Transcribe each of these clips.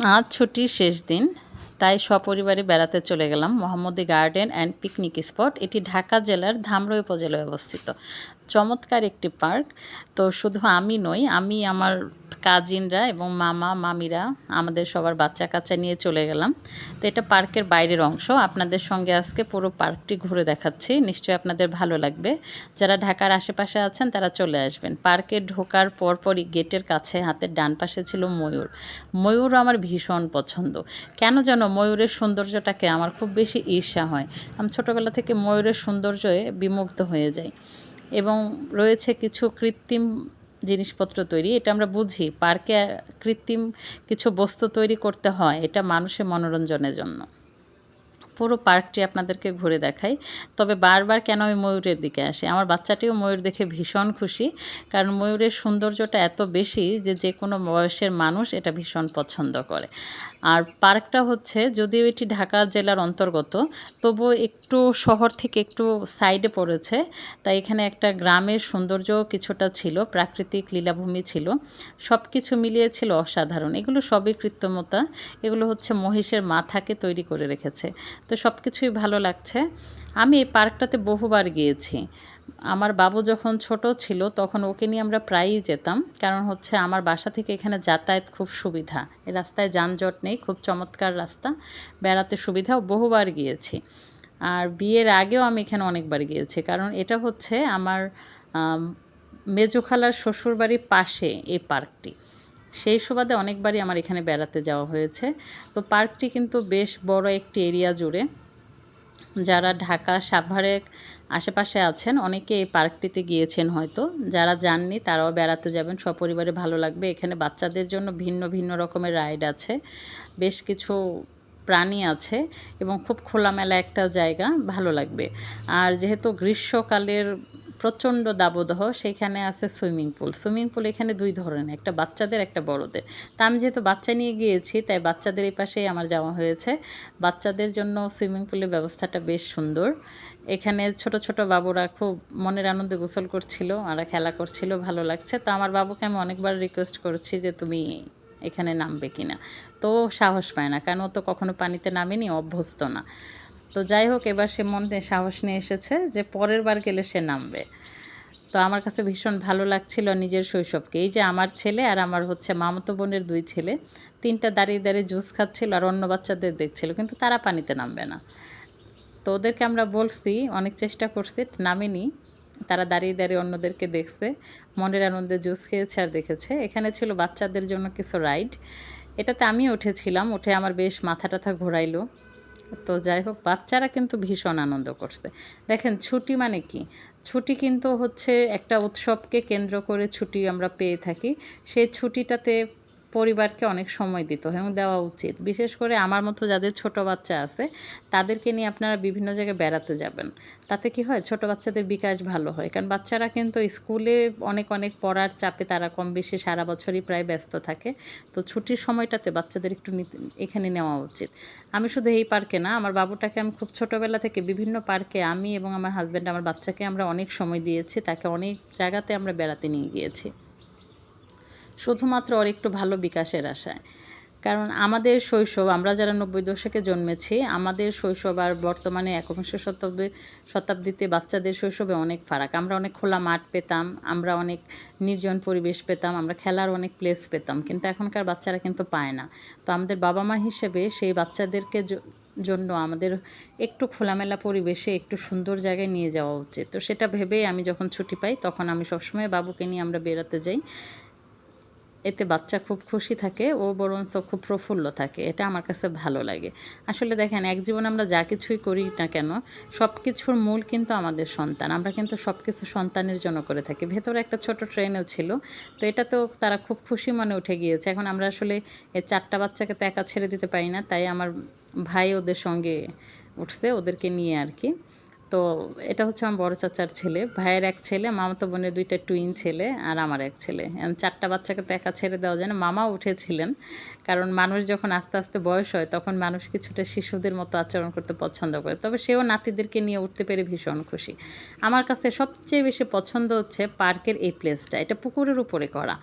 আজ ছুটির শেষ দিন, তাই সপরিবারে বেড়াতে চলে গেলাম মোহাম্মদী গার্ডেন অ্যান্ড পিকনিক স্পট। এটি ঢাকা জেলার ধামরাই উপজেলায় অবস্থিত। চমৎকার একটি পার্ক। তো শুধু আমি নই, আমি আমার কাজিনরা এবং মামা, মামিরা, আমাদের সবার বাচ্চা কাচ্চা নিয়ে চলে গেলাম। তো এটা পার্কের বাইরের অংশ। আপনাদের সঙ্গে আজকে পুরো পার্কটি ঘুরে দেখাচ্ছি। নিশ্চয়ই আপনাদের ভালো লাগবে। যারা ঢাকার আশেপাশে আছেন, তারা চলে আসবেন। পার্কে ঢোকার পরপরই গেটের কাছে, হাতের ডান পাশে ছিল ময়ূর। ময়ূর আমার ভীষণ পছন্দ। কেন যেন ময়ূরের সৌন্দর্যটাকে আমার খুব বেশি ঈর্ষা হয়। আমি ছোটোবেলা থেকে ময়ূরের সৌন্দর্যে বিমুগ্ধ হয়ে যাই। এবং রয়েছে কিছু কৃত্রিম জিনিসপত্র তৈরি। এটা আমরা বুঝি। পার্কে কৃত্রিম কিছু বস্তু তৈরি করতে হয়, এটা মানুষের মনোরঞ্জনের জন্য। পুরো পার্কটি আপনাদেরকে ঘুরে দেখাই। তবে বারবার কেন আমি ময়ূরের দিকে আসি? আমার বাচ্চাটিও ময়ূর দেখে ভীষণ খুশি, কারণ ময়ূরের সৌন্দর্যটা এত বেশি যে যে কোনো বয়সের মানুষ এটা ভীষণ পছন্দ করে। আর পার্কটা হচ্ছে যদিও এটি ঢাকা জেলার অন্তর্গত, তবুও একটু শহর থেকে একটু সাইডে পড়েছে। তাই এখানে একটা গ্রামের সৌন্দর্য কিছুটা ছিল, প্রাকৃতিক লীলাভূমি ছিল। সব কিছু মিলিয়ে ছিল অসাধারণ। এগুলো সবই কৃত্রিমতা। এগুলো হচ্ছে মহিষের মাথাকে তৈরি করে রেখেছে। তো সব কিছুই ভালো লাগছে। আমি এই পার্কটাতে বহুবার গিয়েছি। আমার বাবু যখন ছোট ছিল, তখন ওকে নিয়ে আমরা প্রায়ই যেতাম। কারণ হচ্ছে আমার বাসা থেকে এখানে যাতায়াত খুব সুবিধা। এই রাস্তায় যানজট নেই, খুব চমৎকার রাস্তা। বেড়াতে সুবিধাও বহুবার গিয়েছি। আর বিয়ের আগেও আমি এখানে অনেকবার গিয়েছি। কারণ এটা হচ্ছে আমার মেজুখালার শ্বশুরবাড়ির পাশে এই পার্কটি। সেই সুবাদে অনেকবারই আমার এখানে বেড়াতে যাওয়া হয়েছে। তো পার্কটি কিন্তু বেশ বড় একটি এরিয়া জুড়ে। যারা ঢাকা সাভারের আশেপাশে আছেন, অনেকে এই পার্কটিতে গিয়েছেন হয়তো। যারা যাননি, তারাও বেড়াতে যাবেন। সপরিবারে ভালো লাগবে। এখানে বাচ্চাদের জন্য ভিন্ন ভিন্ন রকমের রাইড আছে। বেশ কিছু প্রাণী আছে এবং খুব খোলামেলা একটা জায়গা, ভালো লাগবে। আর যেহেতু গ্রীষ্মকালের প্রচণ্ড দাবদহ, সেখানে আছে সুইমিং পুল। সুইমিং পুল এখানে দুই ধরনের, একটা বাচ্চাদের, একটা বড়দের। তা আমি যেহেতু বাচ্চা নিয়ে গিয়েছি, তাই বাচ্চাদের এই পাশেই আমার যাওয়া হয়েছে। বাচ্চাদের জন্য সুইমিং পুলের ব্যবস্থাটা বেশ সুন্দর। এখানে ছোট ছোট বাবুরা খুব মনের আনন্দে গোসল করছিল আর খেলা করছিল, ভালো লাগছে। তো আমার বাবুকে আমি অনেকবার রিকোয়েস্ট করছি যে, তুমি এখানে নামবে কিনা? তো সাহস পায় না কেন তো কখনো পানিতে নামেনি, অভ্যস্ত না। তো যাই হোক, এবার সে মনে সাহস নিয়ে এসেছে যে পরের বার গেলে সে নামবে। তো আমার কাছে ভীষণ ভালো লাগছিল নিজের শৈশবকে। এই যে আমার ছেলে আর আমার হচ্ছে মামতো বোনের দুই ছেলে, তিনটা দাঁড়িয়ে দাঁড়িয়ে জুস খাচ্ছিল আর অন্য বাচ্চাদের দেখছিল, কিন্তু তারা পানিতে নামবে না। তো ওদেরকে আমরা বলছি, অনেক চেষ্টা করছি, নামেনি। তারা দাঁড়িয়ে দাঁড়িয়ে অন্যদেরকে দেখছে, মনের আনন্দে জুস খেয়েছে আর দেখেছে। এখানে ছিল বাচ্চাদের জন্য কিছু রাইড। এটাতে আমি উঠেছিলাম, উঠে আমার বেশ মাথা টাথা ঘোরাইলো। তো যাই হোক, বাচ্চারা কিন্তু ভীষণ আনন্দ করছে। দেখেন, ছুটি মানে কি? ছুটি কিন্তু হচ্ছে একটা উৎসবকে কেন্দ্র করে ছুটি আমরা পেয়ে থাকি। সেই ছুটিটাতে পরিবারকে অনেক সময় দিতে এবং দেওয়া উচিত। বিশেষ করে আমার মতো যাদের ছোট বাচ্চা আছে, তাদেরকে নিয়ে আপনারা বিভিন্ন জায়গায় বেড়াতে যাবেন। তাতে কি হয়? ছোট বাচ্চাদের বিকাশ ভালো হয়। কারণ বাচ্চারা কিন্তু স্কুলে অনেক অনেক পড়ার চাপে তারা কম বেশি সারা বছরই প্রায় ব্যস্ত থাকে। তো ছুটির সময়টাতে বাচ্চাদের একটু এখানে নেওয়া উচিত। আমি শুধু এই পার্কে না, আমার বাবুটাকে আমি খুব ছোটোবেলা থেকে বিভিন্ন পার্কে আমি এবং আমার হাজব্যান্ড, আমার বাচ্চাকে আমরা অনেক সময় দিয়েছি। তাকে অনেক জায়গাতে আমরা বেড়াতে নিয়ে গিয়েছি। শুধুমাত্র ওর একটু ভালো বিকাশের আশায়। কারণ আমাদের শৈশব, আমরা যারা নব্বই দশকে জন্মেছি, আমাদের শৈশব আর বর্তমানে একবিংশ শতাব্দী, শতাব্দীতে বাচ্চাদের শৈশবে অনেক ফারাক। আমরা অনেক খোলা মাঠ পেতাম, আমরা অনেক নির্জন পরিবেশ পেতাম, আমরা খেলার অনেক প্লেস পেতাম, কিন্তু এখনকার বাচ্চারা কিন্তু পায় না। তো আমাদের বাবা মা হিসেবে সেই বাচ্চাদেরকে জন্য আমাদের একটু খোলামেলা পরিবেশে, একটু সুন্দর জায়গায় নিয়ে যাওয়া উচিত। তো সেটা ভেবেই আমি যখন ছুটি পাই, তখন আমি সবসময় বাবুকে নিয়ে আমরা বেড়াতে যাই। এতে বাচ্চা খুব খুশি থাকে ও বরঞ্চ খুব প্রফুল্ল থাকে। এটা আমার কাছে ভালো লাগে। আসলে দেখেন, এক জীবনে আমরা যা কিছুই করি না কেন সব কিছুর মূল কিন্তু আমাদের সন্তান। আমরা কিন্তু সব কিছু সন্তানের জন্য করে থাকি। ভেতরে একটা ছোট ট্রেনও ছিল, তো এটা তো তারা খুব খুশি মনে উঠে গিয়েছে। এখন আমরা আসলে এই চারটা বাচ্চাকে তো একা ছেড়ে দিতে পারি না, তাই আমার ভাই ওদের সঙ্গে উঠছে, ওদেরকে নিয়ে আর কি। তো এটা হচ্ছে আমার বড় চাচার ছেলে। ভাইয়ের এক ছেলে, মামাতো বোনের দুইটা টুইন ছেলে আর আমার এক ছেলে। চারটা বাচ্চাকে তো একা ছেড়ে দেওয়া যায় না। মামা উঠেছিলেন, কারণ মানুষ যখন আস্তে আস্তে বয়স হয় তখন মানুষ কিছুটা শিশুদের মতো আচরণ করতে পছন্দ করে। তবে সেও নাতিদেরকে নিয়ে উঠতে পেরে ভীষণ খুশি। আমার কাছে সবচেয়ে বেশি পছন্দ হচ্ছে পার্কের এই প্লেসটা এটা পুকুরের উপরে করা।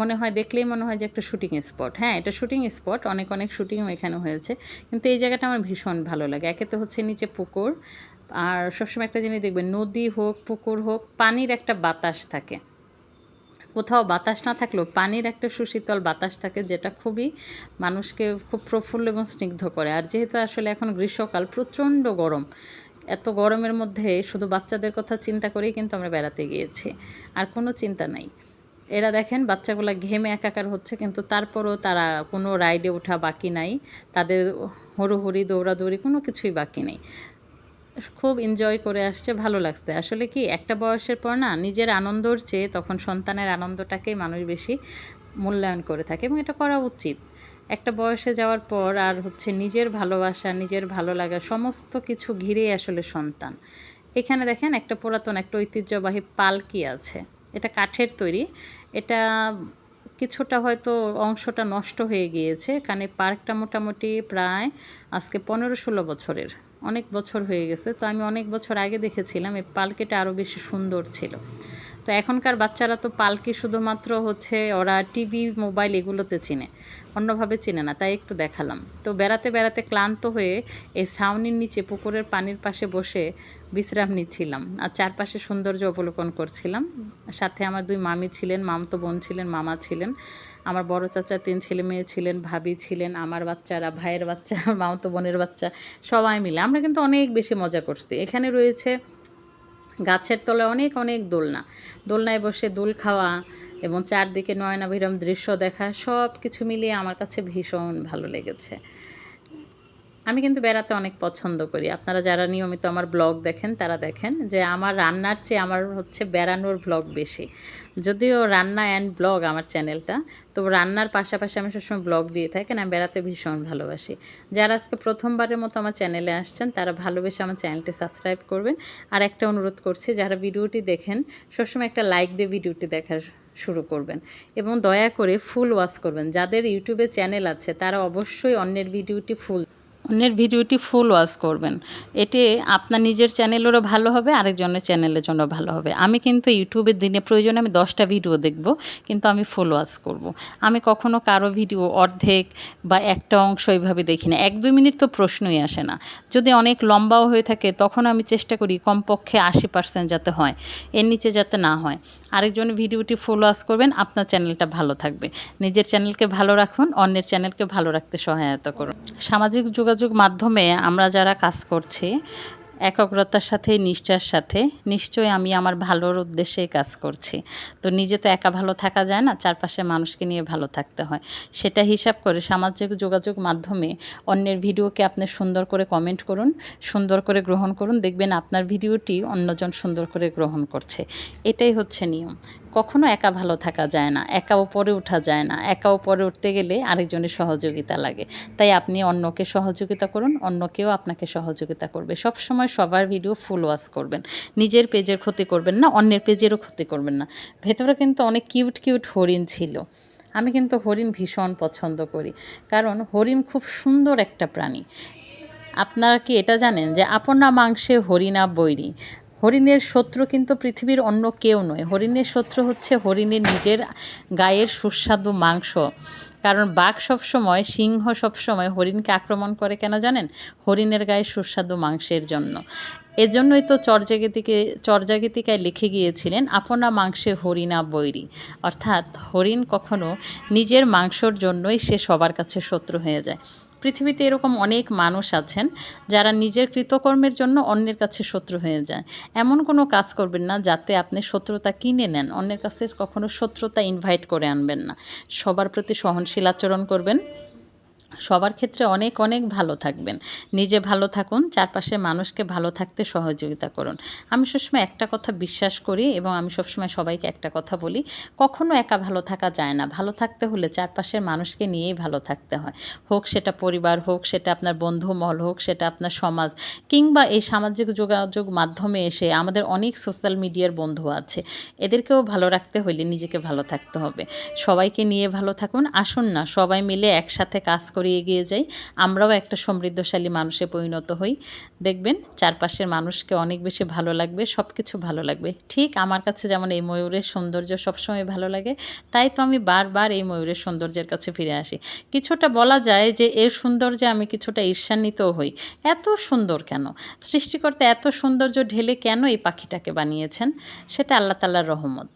মনে হয়, দেখলেই মনে হয় যে একটা শুটিং স্পট হ্যাঁ এটা শুটিং স্পট অনেক অনেক শুটিংও এখানে হয়েছে। কিন্তু এই জায়গাটা আমার ভীষণ ভালো লাগে। একে তো হচ্ছে নিচে পুকুর আর সবসময় একটা জিনিস দেখবেন, নদী হোক, পুকুর হোক, পানির একটা বাতাস থাকে। কোথাও বাতাস না থাকলেও পানির একটা সুশীতল বাতাস থাকে যেটা খুবই মানুষকে খুব প্রফুল্ল এবং স্নিগ্ধ করে। আর যেহেতু আসলে এখন গ্রীষ্মকাল, প্রচণ্ড গরম, এত গরমের মধ্যে শুধু বাচ্চাদের কথা চিন্তা করেই কিন্তু আমরা বেড়াতে গিয়েছি, আর কোনো চিন্তা নাই। এরা দেখেন বাচ্চাগুলো ঘেমে একাকার হচ্ছে, কিন্তু তারপরও তারা কোনো রাইডে ওঠা বাকি নাই, তাদের হড়ুহড়ি, দৌড়াদৌড়ি কোনো কিছুই বাকি নেই। খুব এনজয় করে আসছে, ভালো লাগছে। আসলে কি, একটা বয়সের পর না, নিজের আনন্দর চেয়ে তখন সন্তানের আনন্দটাকেই মানুষ বেশি মূল্যায়ন করে থাকে এবং এটা করা উচিত। একটা বয়সে যাওয়ার পর আর হচ্ছে নিজের ভালোবাসা, নিজের ভালো লাগা, সমস্ত কিছু ঘিরেই আসলে সন্তান। এখানে দেখেন একটা পুরাতন, একটা ঐতিহ্যবাহী পালকি আছে। এটা কাঠের তৈরি। এটা কিছুটা হয়তো অংশটা নষ্ট হয়ে গিয়েছে, কারণ পার্কটা মোটামুটি প্রায় আজকে পনেরো ষোলো বছরের। অনেক বছর হয়ে গেছে, তো আমি অনেক বছর আগে দেখেছিলাম, এই পালকিটা আরও বেশি সুন্দর ছিল। তো এখনকার বাচ্চারা তো পালকি শুধুমাত্র হচ্ছে ওরা টিভি, মোবাইল এগুলোতে চিনে, অন্যভাবে চিনে না, তাই একটু দেখালাম। তো বেড়াতে বেড়াতে ক্লান্ত হয়ে এই ছাউনির নিচে, পুকুরের পানির পাশে বসে বিশ্রাম নিচ্ছিলাম। আর চারপাশে সৌন্দর্য অবলোকন করছিলাম। সাথে আমার দুই মামি ছিলেন, মামতো বোন ছিলেন, মামা ছিলেন। আমার বড় চাচা, তিন ছেলে মেয়ে ছিলেন, ভাবি ছিলেন, আমার বাচ্চারা, ভাইয়ের বাচ্চা মামতো বোনের বাচ্চা, সবাই মিলে। আমরা কিন্তু অনেক বেশি মজা করছি। এখানে রয়েছে গাছের তলায় অনেক অনেক দোলনা। দোলনায় বসে দোল খাওয়া এবং চারদিকে নয়নাভিরম দৃশ্য দেখা সব কিছু মিলিয়ে আমার কাছে ভীষণ ভালো লেগেছে। আমি কিন্তু বেড়াতে অনেক পছন্দ করি। আপনারা যারা নিয়মিত আমার ব্লগ দেখেন, তারা দেখেন যে আমার রান্নার চেয়ে আমার হচ্ছে বেড়ানোর ব্লগ বেশি। যদিও রান্না অ্যান্ড ব্লগ আমার চ্যানেলটা, তো রান্নার পাশাপাশি আমি সবসময় ব্লগ দিয়ে থাকি আমি বেড়াতে ভীষণ ভালোবাসি। যারা আজকে প্রথমবারের মতো আমার চ্যানেলে আসছেন, তারা ভালোবেসে আমার চ্যানেলটি সাবস্ক্রাইব করবেন। আর একটা অনুরোধ করছি, যারা ভিডিওটি দেখেন, সবসময় একটা লাইক দিয়ে ভিডিওটি দেখার শুরু করবেন। এবং দয়া করে ফুল ওয়াশ করবেন। যাদের ইউটিউবে চ্যানেল আছে, তারা অবশ্যই অন্যের ভিডিওটি ফুল অন্যের ভিডিওটি ফুল ওয়াচ করবেন। এতে আপনার নিজের চ্যানেলেরও ভালো হবে, আরেকজনের চ্যানেলের জন্য ভালো হবে। আমি কিন্তু ইউটিউবের দিনে প্রয়োজনে আমি দশটা ভিডিও দেখব, কিন্তু আমি ফুল ওয়াচ করব। আমি কখনো কারও ভিডিও অর্ধেক বা একটা অংশ এইভাবে দেখি না। এক দুই মিনিট তো প্রশ্নই আসে না। যদি অনেক লম্বাও হয়ে থাকে, তখন আমি চেষ্টা করি কমপক্ষে আশি পার্সেন্ট যাতে হয়, এর নিচে যাতে না হয়। আরেকজনের ভিডিওটি ফলো আস করবেন। আপনার চ্যানেলটা ভালো থাকবে। নিজের চ্যানেলকে ভালো রাখুন, অন্যের চ্যানেলকে ভালো রাখতে সহায়তা করুন। সামাজিক যোগাযোগ মাধ্যমে আমরা যারা কাজ করছি একাগ্রতার সাথে, নিষ্ঠার সাথে। নিশ্চয়ই আমি আমার ভালোর উদ্দেশ্যে কাজ করছি। তো নিজে তো একা ভালো থাকা যায় না, চারপাশে মানুষকে নিয়ে ভালো থাকতে হয়। সেটা হিসাব করে সামাজিক যোগাযোগ মাধ্যমে অন্যের ভিডিওকে আপনি সুন্দর করে কমেন্ট করুন, সুন্দর করে গ্রহণ করুন। দেখবেন আপনার ভিডিওটি অন্যজন সুন্দর করে গ্রহণ করছে। এটাই হচ্ছে নিয়ম। কখনো একা ভালো থাকা যায় না, একা ওপরে ওঠা যায় না, একা ওপরে উঠতে গেলে আরেকজনের সহযোগিতা লাগে। তাই আপনি অন্যকে সহযোগিতা করুন, অন্যকেও আপনাকে সহযোগিতা করবে। সব সময় সবার ভিডিও ফুল ওয়াচ করবেন। নিজের পেজের ক্ষতি করবেন না, অন্যের পেজেরও ক্ষতি করবেন না। ভেতরে কিন্তু অনেক কিউট কিউট হরিণ ছিল। আমি কিন্তু হরিণ ভীষণ পছন্দ করি। কারণ হরিণ খুব সুন্দর একটা প্রাণী। আপনারা কি এটা জানেন যে আপনা মাংসে হরিণা বৈরী? হরিণের শত্রু কিন্তু পৃথিবীর অন্য কেউ নয়। হরিণের শত্রু হচ্ছে হরিণের নিজের গায়ের সুস্বাদু মাংস। কারণ বাঘ সবসময়, সিংহ সবসময় হরিণকে আক্রমণ করে কেন জানেন? হরিণের গায়ে সুস্বাদু মাংসের জন্য। এজন্যই তো চর্যাগীতিকে চর্যাগীতিকায় লিখে গিয়েছিলেন, আপনা মাংসে হরিণা বৈরি। অর্থাৎ হরিণ কখনো নিজের মাংসর জন্যই সে সবার কাছে শত্রু হয়ে যায়। পৃথিবীতে এরকম অনেক মানুষ আছেন যারা নিজের কৃতকর্মের জন্য অন্যের কাছে শত্রু হয়ে যায়। এমন কোনো কাজ করবেন না যাতে আপনি শত্রুতা কিনে নেন। অন্যের কাছে কখনো শত্রুতা ইনভাইট করে আনবেন না। সবার প্রতি সহনশীল আচরণ করবেন। সবার ক্ষেত্রে অনেক অনেক ভালো থাকবেন। নিজে ভালো থাকুন চারপাশের মানুষকে ভালো থাকতে সহযোগিতা করুন। আমি সবসময় একটা কথা বিশ্বাস করি এবং আমি সবসময় সবাইকে একটা কথা বলি, কখনো একা ভালো থাকা যায় না। ভালো থাকতে হলে চারপাশের মানুষকে নিয়েই ভালো থাকতে হয়। হোক সেটা পরিবার, হোক সেটা আপনার বন্ধু মহল হোক সেটা আপনার সমাজ, কিংবা এই সামাজিক যোগাযোগ মাধ্যমে এসে আমাদের অনেক সোশ্যাল মিডিয়ার বন্ধু আছে। এদেরকেও ভালো রাখতে হলে নিজেকে ভালো থাকতে হবে। সবাইকে নিয়ে ভালো থাকুন, আসুন না, সবাই মিলে একসাথে কাজ করে এগিয়ে যাই, আমরাও একটা সমৃদ্ধশালী মানুষে পরিণত হই। দেখবেন চারপাশের মানুষকে অনেক বেশি ভালো লাগবে সব কিছু ভালো লাগবে। ঠিক আমার কাছে যেমন এই ময়ূরের সৌন্দর্য সবসময় ভালো লাগে, তাই তো আমি বারবার এই ময়ূরের সৌন্দর্যের কাছে ফিরে আসি। কিছুটা বলা যায় যে এর সৌন্দর্যে আমি কিছুটা ঈর্ষান্বিতও হই। এত সুন্দর কেন? সৃষ্টিকর্তা এত সৌন্দর্য ঢেলে কেন এই পাখিটাকে বানিয়েছেন? সেটা আল্লাহ তাল্লার রহমত।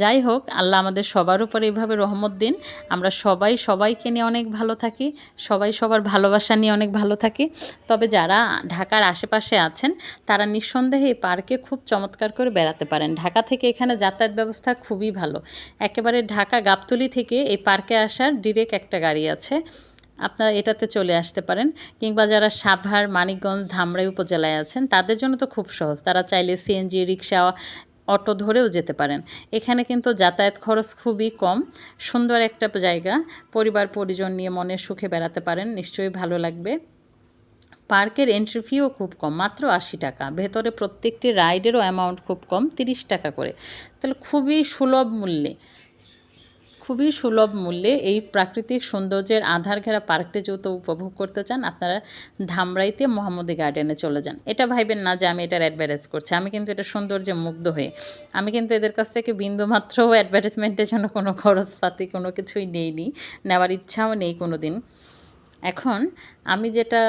যাই হোক, আল্লাহ আমাদের সবার উপর এইভাবে রহমত দিন। আমরা সবাই সবাইকে নিয়ে অনেক ভালো থাকি। সবাই সবার ভালোবাসা নিয়ে অনেক ভালো থাকি। তবে যারা ঢাকার আশেপাশে আছেন, তারা নিঃসন্দেহে এই পার্কে খুব চমৎকার করে বেড়াতে পারেন। ঢাকা থেকে এখানে যাতায়াত ব্যবস্থা খুবই ভালো। একেবারে ঢাকা গাবতলি থেকে এই পার্কে আসার ডিরেক্ট একটা গাড়ি আছে। আপনারা এটাতে চলে আসতে পারেন। কিংবা যারা সাভার, মানিকগঞ্জ, ধামরাই উপজেলায় আছেন, তাদের জন্য তো খুব সহজ। তারা চাইলে সিএনজি রিক্সা অটো ধরেও যেতে পারেন। এখানে কিন্তু যাতায়াত খরচ খুবই কম। সুন্দর একটা জায়গা। পরিবার, পরিজন নিয়ে মনের সুখে বেড়াতে পারেন। নিশ্চয়ই ভালো লাগবে। পার্কের এন্ট্রি ফিও খুব কম, মাত্র আশি টাকা। ভেতরে প্রত্যেকটি রাইডেরও অ্যামাউন্ট খুব কম, তিরিশ টাকা করে। তাহলে খুবই সুলভ মূল্যে খুবই সুলভ মূল্যে এই প্রাকৃতিক সৌন্দর্যের আধার ঘেরা পার্কটি যেহেতু উপভোগ করতে চান, আপনারা ধামরাইতে মোহাম্মদী গার্ডেনে চলে যান। এটা ভাইবেন না যে আমি এটার অ্যাডভার্টাইজ করছি, আমি কিন্তু এটা সৌন্দর্যে মুগ্ধ হয়ে। আমি কিন্তু এদের কাছ থেকে বিন্দুমাত্রও অ্যাডভার্টাইজমেন্টের জন্য কোনো খরচপাতি, কোনো কিছুই নেইনি, নেওয়ার ইচ্ছাও নেই কোনো দিন এখন আমি যেটা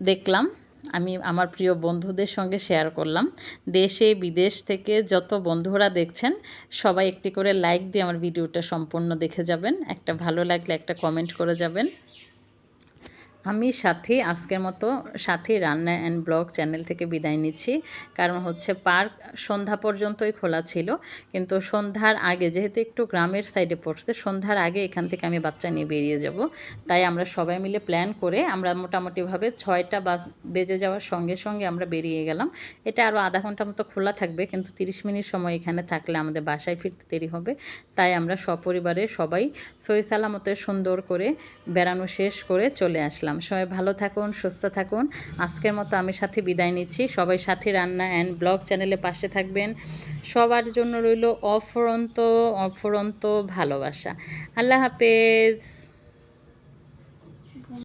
দেখলাম আমি আমার প্রিয় বন্ধুদের সঙ্গে শেয়ার করলাম। দেশে, বিদেশ থেকে যত বন্ধুরা দেখছেন, সবাই একটি করে লাইক দিয়ে আমার ভিডিওটা সম্পূর্ণ দেখে যাবেন। একটা ভালো লাগলে একটা কমেন্ট করে যাবেন। আমি সাথে, আজকের মতো সাথে রান্না অ্যান্ড ব্লগ চ্যানেল থেকে বিদায় নিচ্ছি। কারণ হচ্ছে পার্ক সন্ধ্যা পর্যন্তই খোলা ছিল, কিন্তু সন্ধ্যার আগে, যেহেতু একটু গ্রামের সাইডে পড়ছে, সন্ধ্যার আগে এখান থেকে আমি বাচ্চা নিয়ে বেরিয়ে যাব। তাই আমরা সবাই মিলে প্ল্যান করে আমরা মোটামুটিভাবে ছয়টা বাস বেজে যাওয়ার সঙ্গে সঙ্গে আমরা বেরিয়ে গেলাম। এটা আরও আধা ঘণ্টা মতো খোলা থাকবে, কিন্তু তিরিশ মিনিট সময় এখানে থাকলে আমাদের বাসায় ফিরতে দেরি হবে। তাই আমরা সপরিবারে সবাই সই সালামতে সুন্দর করে বেড়ানো শেষ করে চলে আসলাম। সবাই ভালো থাকুন, সুস্থ থাকুন। আজকের মতো আমি সাথে বিদায় নিচ্ছি। সবাই সাথে রান্না অ্যান্ড ব্লগ চ্যানেলে পাশে থাকবেন। সবার জন্য রইল অফরন্ত অফরন্ত ভালোবাসা। আল্লাহ হাফেজ।